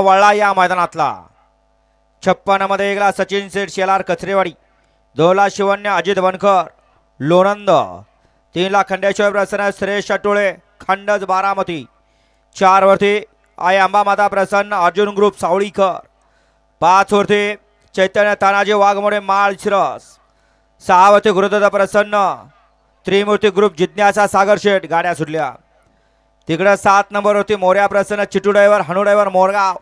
वळला या मैदानातला. छप्पनमध्ये एकला सचिन शेठ शेलार कचरेवाडी दोनला शिवन्य अजित वनकर लोणंद तीनला खंडेश्वर प्रसन्न सुरेश टोळे खंडज बारामती चारवरती आई अंबामाता प्रसन्न अर्जुन ग्रुप सावळीकर पाचवरती चैतन्य तानाजी वाघमोडे माळ शिरस सहावरती गुरुदत्त प्रसन्न त्रिमूर्ती ग्रुप जिज्ञासा सागर शेठ गाड्या सुटल्या. तिकडं सात नंबरवरती मोर्या प्रसन्न चिटू ड्रायव्हर हनु ड्रायव्हर मोरगाव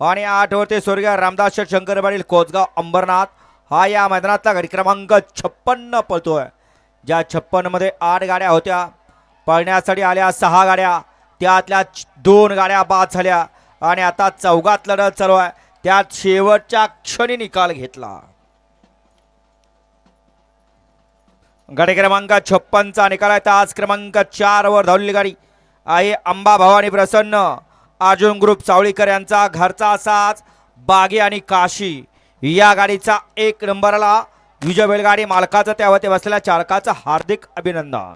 आणि आठवरती स्वर्गीय रामदास शेठ शंकरवाडील कोचगाव अंबरनाथ. हा या मैदानातला गाडी क्रमांक छप्पन्न पळतोय. ज्या छप्पनमध्ये आठ गाड्या होत्या. पळण्यासाठी आल्या सहा गाड्या. त्यातल्या दोन गाड्या बाद झाल्या. आणि आता चौघात लढत चालू आहे. त्यात शेवटच्या क्षणी निकाल घेतला. गाडी क्रमांक छप्पनचा निकाल आहे. तास क्रमांक चारवर धावलेली गाडी आहे अंबा भवानी प्रसन्न. अर्जुन ग्रुप चावळीकर यांचा घरचा साज बागी आणि काशी. या गाडीचा एक नंबरला विजय बैलगाडी मालकाचं त्यावरती बसलेल्या चालकाचं हार्दिक अभिनंदन.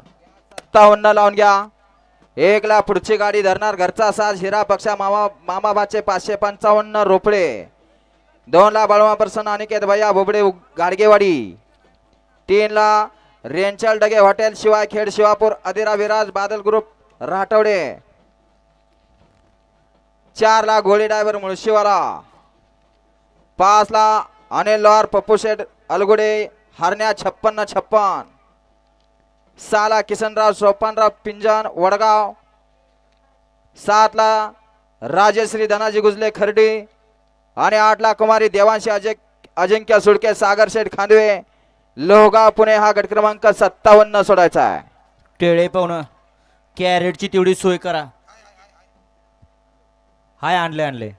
सत्तावन्न लावून घ्या. एकला पुढची गाडी धरणार घरचा साज हिरा पक्षा मामा मामाबाचे पाचशे पंचावन्न रोपडे दोनला बळवा प्रसन्न अनिकेत भैया बोबडे गाडगेवाडी. तीनला रेंचल डगे हॉटेल शिवाय खेड शिवापूर अधिरा विराज बादल ग्रुप राठवडे चार ला घोडी ड्रायव्हर मुळशीवाला पाच ला अनिल लोहार पप्पू शेठ अलगुडे हरण्या छप्पन्न छप्पन. सहाला किसनराव सोपानराव पिंजन वडगाव. सातला राजश्री धनाजी गुजले खर्डी. आणि आठला कुमारी देवांशी अजय अजिंक्य सुडके सागर शेठ खांदवे. लोहगाव पुणे हा गट क्रमांक सत्तावन्न सोडायचा आहे. टेळे पाहुणं कॅरेटची तेवढी सोय करा. हाय आणले आणले.